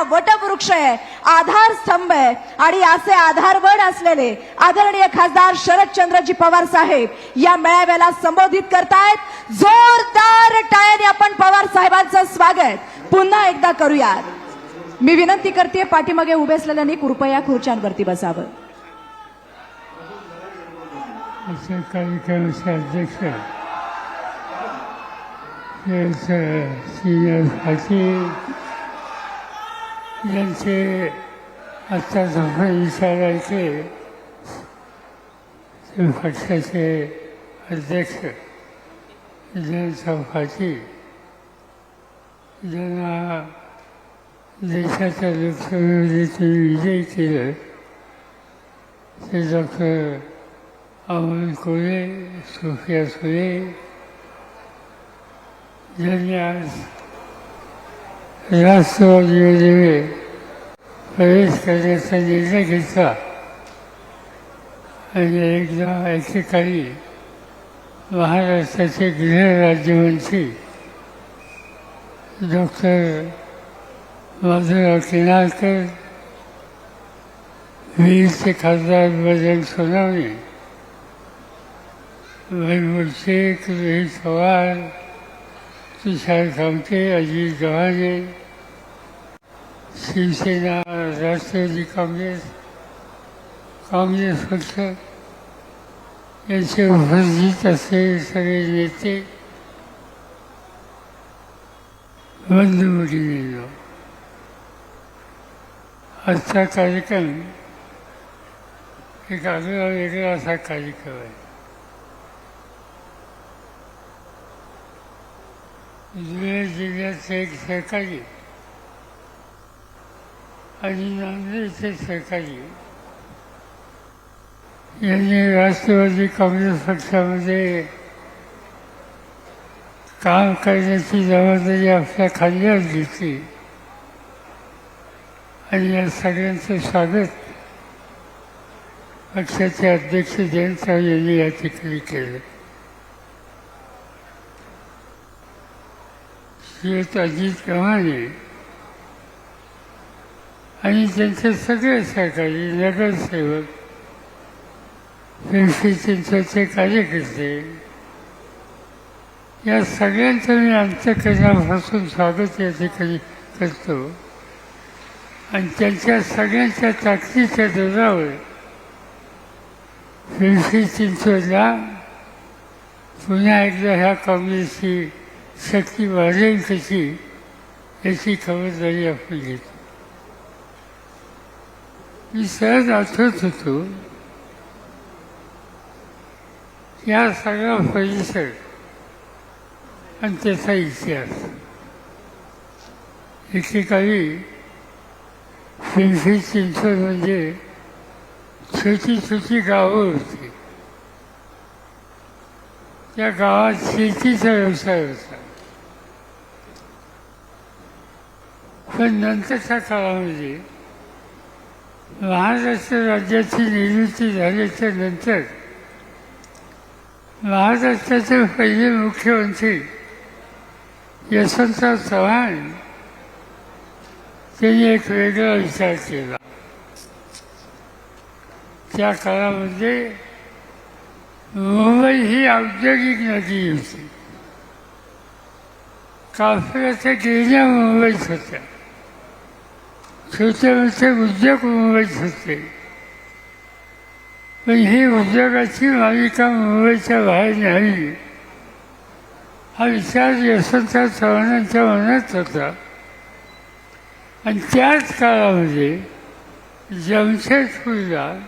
हा वटवृक्ष आहे आधार स्तंभ आहे आणि असे आधारवड असलेले आदरणीय खासदार शरदचंद्रजी पवार साहेब या मेळाव्याला संबोधित करतायत. जोरदार टाळ्याने आपण पवार साहेबांचं स्वागत. पुन्हा एकदा करूयात. मी विनंती करते पाठीमागे उभे असलेल्यांनी कृपया खुर्च्यांवरती बसावं. असे कार्यक्रमाचे अध्यक्ष सिनियर पाटील यांचे आत्ता धोरण विचारायचे ते पक्षाचे अध्यक्ष जन पाटील ज्यांना देशाच्या लोकसभेमध्ये विजयी केलं. ते डॉक्टर अमोल कोळे सोफिया सुरे ज्यांनी आज राष्ट्रवादीमध्ये प्रवेश करण्याचा निर्णय घेतला. आणि एकदा एकेकाळी महाराष्ट्राचे गृहराज्यमंत्री डॉक्टर माधवराव किनाळकर वीरचे खासदार बजरंग सोनावणे महबूब शेख रोहित पवार तुषार कामते अजित गव्हाणे. शिवसेना राष्ट्रवादी काँग्रेस काँग्रेस पक्ष यांचे उपस्थित असलेले सगळे नेते बंधू भगिनींनो आजचा कार्यक्रम एक आगळा वेगळा असा कार्यक्रम आहे. धुळे जिल्ह्याचे एक सहकारी आणि नांदेडचे सहकारी यांनी राष्ट्रवादी काँग्रेस पक्षामध्ये काम करण्याची जबाबदारी आपल्या खांद्यावर घेतली आणि या सगळ्यांचं स्वागत पक्षाचे अध्यक्ष जयंत यांनी या ठिकाणी केलं. श्रीयुत अजित गव्हाणे आणि त्यांचे सगळे सहकारी नगरसेवक पिंपरी चिंचवडचे कार्यकर्ते या सगळ्यांचं मी अंतकरणापासून स्वागत या ठिकाणी करतो. आणि त्यांच्या सगळ्यांच्या ताकदीच्या दरावर पिंपरी चिंचवडला पुन्हा एकदा ह्या काँग्रेसची शक्ती वाढेल कशी याची खबरदारी आपण घेतो. मी सहज आठवत होतो या सगळा परिसर आणि त्याचा इतिहास. एकेकाळी पिंपरी चिंचवड म्हणजे छोटी छोटी गावं होती. त्या गावात शेतीचा व्यवसाय होता. पण नंतरच्या काळामध्ये महाराष्ट्र राज्याची निर्मिती झाल्याच्यानंतर महाराष्ट्राचे पहिले मुख्यमंत्री यशवंतराव चव्हाण त्यांनी एक वेगळा विचार केला. त्या काळामध्ये मुंबई ही औद्योगिक नदी होती. काफल्याच्या गिरण्या मुंबईत होत्या. छोटे मोठे उद्योग मुंबईत होते. पण ही उद्योगाची मालिका मुंबईच्या बाहेर नाही. हा विचार यशवंतराव चव्हाणांच्या मनात होता. आणि त्याच काळामध्ये जमशेदपूरला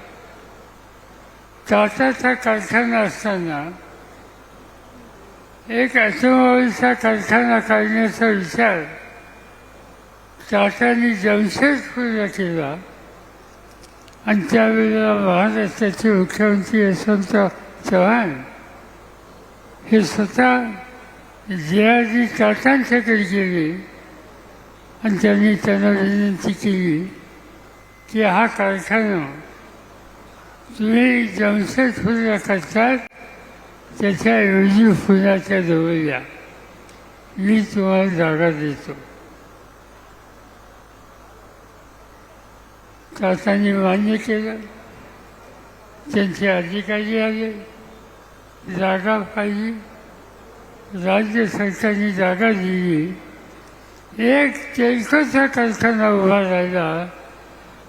टाटाचा कारखाना असताना एक ॲटोमोबाईलचा कारखाना काढण्याचा विचार टाटाने जमशेदपूरला केला. आणि त्यावेळेला महाराष्ट्राचे मुख्यमंत्री यशवंत चव्हाण हे स्वतः जयाजी टाटांच्याकडे गेले. आणि त्यांनी त्यांना विनंती केली की हा कारखाना तुम्ही जमशेदपूरला करतात त्याच्याऐवजी पुण्याच्या जवळ या. मी तुम्हाला जागा देतो. शासनाने मान्य केलं. त्यांचे अधिकारी आले. जागा पाहिजे राज्य सरकारने जागा दिली. एक तेलकोचा कारखाना उभा राहिला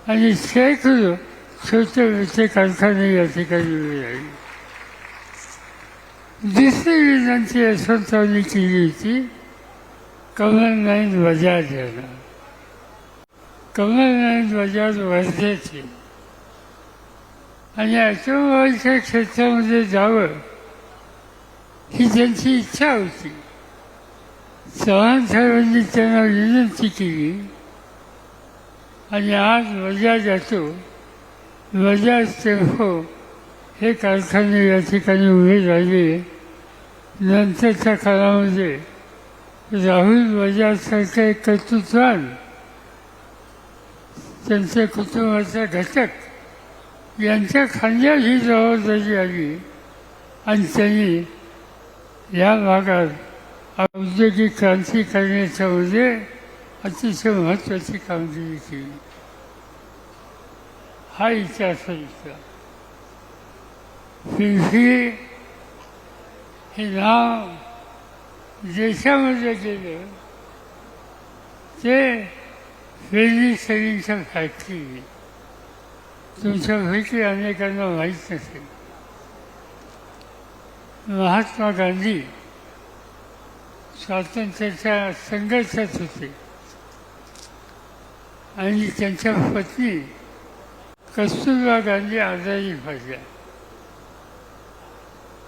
आणि शेकडो छोटे मोठे कारखाने या ठिकाणी उभे राहिले. दुसरी विनंती यशवंतरावनी केली होती कमलनाईन बजाज यांना. कमलनाथ बजाज वर्धेचे आणि ऑटोमोबाईलच्या क्षेत्रामध्ये जावं ही त्यांची इच्छा होती चव्हाण साहेबांनी त्यांना विनंती केली आणि आज बजाज ऑटो बजाज टेम्पो हे कारखाने या ठिकाणी उभे राहिले नंतरच्या काळामध्ये राहुल बजाजसारखं एक कर्तृत्वान त्यांच्या कुटुंबाचा घटक. यांच्या खांद्यावर ही जबाबदारी आली. आणि त्यांनी या भागात औद्योगिक क्रांती करण्याच्यामध्ये अतिशय महत्त्वाची कामगिरी केली. हा इतिहास आहे पिंपरी हे नाव देशामध्ये गेलं. ते वेली सरींच्या फॅक्टरी तुमच्या तुमच्यापैकी अनेकांना माहीत नसेल. महात्मा गांधी स्वातंत्र्याच्या संघर्षात होते. आणि त्यांच्या पत्नी कस्तुरबा गांधी आजारी पडल्या.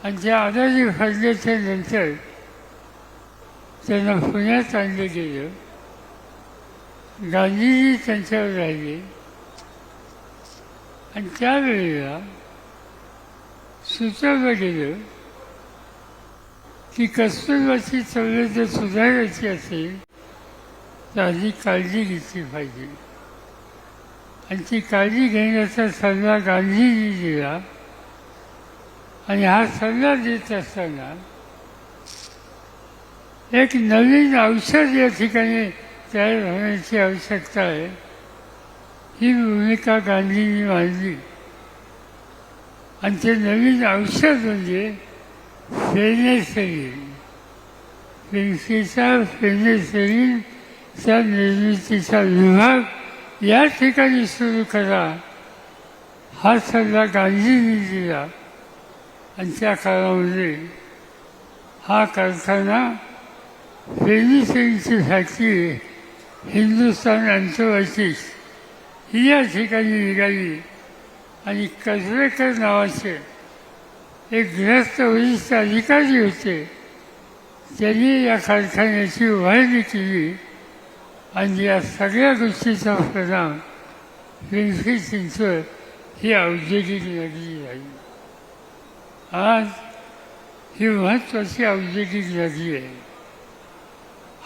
आणि त्या आजारी पडल्याच्या नंतर त्यांना पुण्यात आणलं गेलं. गांधीजी त्यांच्यावर राहिले आणि त्यावेळेला सुचवलं गेलं की कस्तुरबाची तब्येत जर सुधारायची असेल तर आधी काळजी घेतली पाहिजे. आणि ती काळजी घेण्याचा सल्ला गांधीजी दिला आणि हा सल्ला देत असताना एक नवीन औषध या ठिकाणी तयार होण्याची आवश्यकता आहे? ही भूमिका गांधींनी मांडली. आणि ते नवीन औषध म्हणजे फेनेसरीन. पेन्सिलचा फेनेसरीनच्या निर्मितीचा विभाग या ठिकाणी सुरू करा. हा सल्ला गांधींनी दिला. आणि त्या काळामध्ये हा कारखाना फेनिसिंगची फॅक्टरी हिंदुस्तान अँथोबायटिक्स ही या ठिकाणी निघाली आणि कसरेकर नावाचे एक ग्रस्त वरिष्ठ अधिकारी होते. त्यांनी या कारखान्याची उभारणी केली आणि या सगळ्या गोष्टीचा परिणाम पिंपरी चिंचवड ही औद्योगिक नगरी झाली. आज ही महत्त्वाची औद्योगिक नगरी आहे.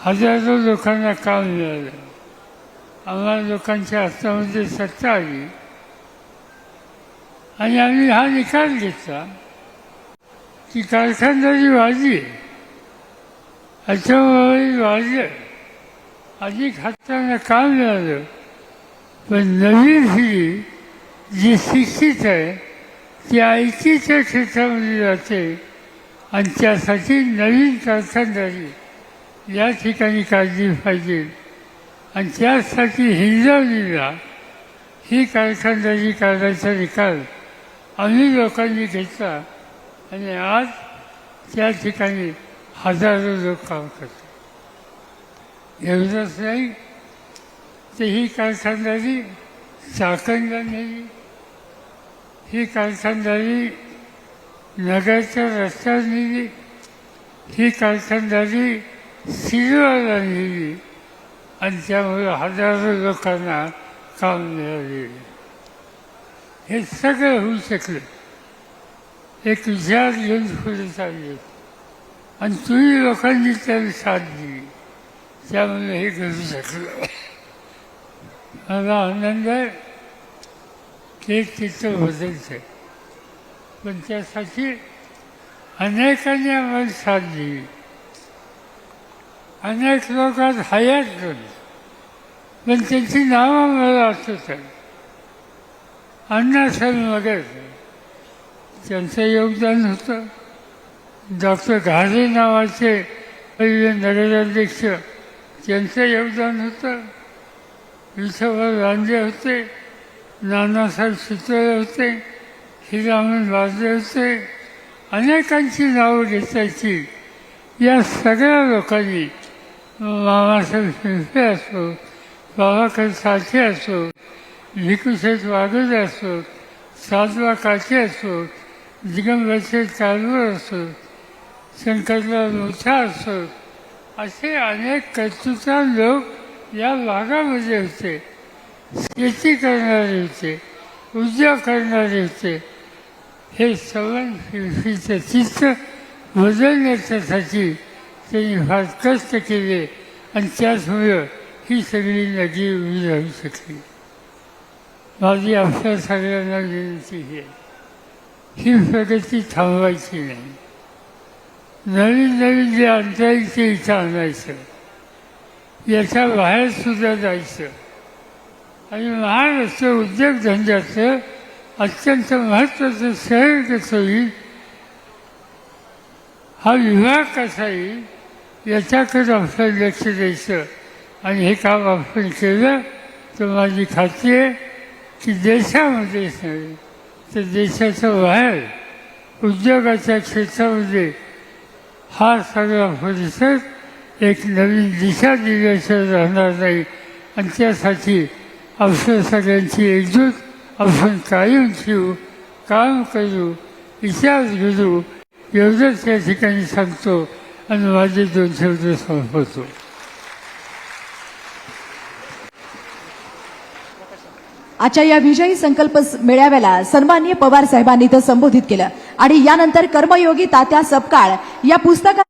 हजारो लोकांना काम मिळालं. आम्हाला लोकांच्या हातामध्ये सत्ता आली. आणि आम्ही हा निकाल घेतला की कारखानदारी वाढली. ऑटोमोबाईल वाढलं. अधिक हातांना काम मिळालं. पण नवीन ही जी शिक्षित आहे ती आयटीच्या क्षेत्रामध्ये जाते आणि त्यासाठी नवीन कारखानदारी या ठिकाणी काळजी पाहिजे. आणि त्यासाठी हिंजवणीला ही कारखानदारी काढायचा निकाल आम्ही लोकांनी घेतला. आणि आज त्या ठिकाणी हजारो लोक काम करतात. एवढंच नाही तर ही कारखानदारी चाकणला नेली. ही कारखानदारी नगरच्या रस्त्यावर नेली. ही कारखानदारी सिल्वरला नेली आणि त्यामुळे हजारो लोकांना काम मिळाले हे सगळं होऊ शकलं एक विचार घेऊन पुढे चालले आणि तुम्ही लोकांनी त्याला साथ दिली त्यामुळे हे करू शकलं मला आनंद आहे ते तिथं बदलतं पण त्यासाठी अनेकांनी आम्हाला साथ दिली अनेक लोक आज हयात झाली पण त्यांची नावं मला आठवत आहे अण्णासाहेब वगैरे त्यांचं योगदान होतं डॉक्टर घाले नावाचे पहिले नगराध्यक्ष त्यांचं योगदान होतं विठोबा रांदे होते नानासाहेब सुतळे होते हिरामन वाजले होते अनेकांची नावं घेतायची या सगळ्या लोकांनी मामासाहेब शिंपे असो बाबासाहेब साठे असो भिकुशेठ वाघोले असो साधवा काचे असो दिगंबरचे कारवर असो शंकरराव मोठा असो असे अनेक कर्तृत्वान लोक या भागामध्ये होते शेती करणारे होते उद्योग करणारे होते हे सवन शिल्पीचं चित्र बदलण्याच्यासाठी त्यांनी फार कष्ट केले आणि त्याचमुळं ही सगळी नदी उभी राहू शकली. माझी आपल्या सगळ्यांना विनंती आहे ही प्रगती थांबवायची नाही. नवीन नवीन जे अंतरिक्ष इथं आणायचं याच्या बाहेर सुद्धा जायचं आणि महाराष्ट्र उद्योगधंद्याचं अत्यंत महत्त्वाचं शहर कसं होईल हा विभाग कसा येईल याच्याकडे आपलं लक्ष द्यायचं. आणि हे काम आपण केलं तर माझी खात्री आहे की देशामध्येच नाही तर देशाच्या बाहेर उद्योगाच्या क्षेत्रामध्ये हा सगळा परिसर एक नवीन दिशा दिल्याशिवाय राहणार नाही. आणि त्यासाठी आपल्या सगळ्यांची एकजूट आपण कायम ठेवू काम करू विचार घडू एवढंच या ठिकाणी सांगतो. आणि माझे दोनशे रुपये संपवतो आजच्या या विजयी संकल्प मेळाव्याला सन्माननीय पवार साहेबांनी तर संबोधित केलं. आणि यानंतर कर्मयोगी तात्या सपकाळ या पुस्तका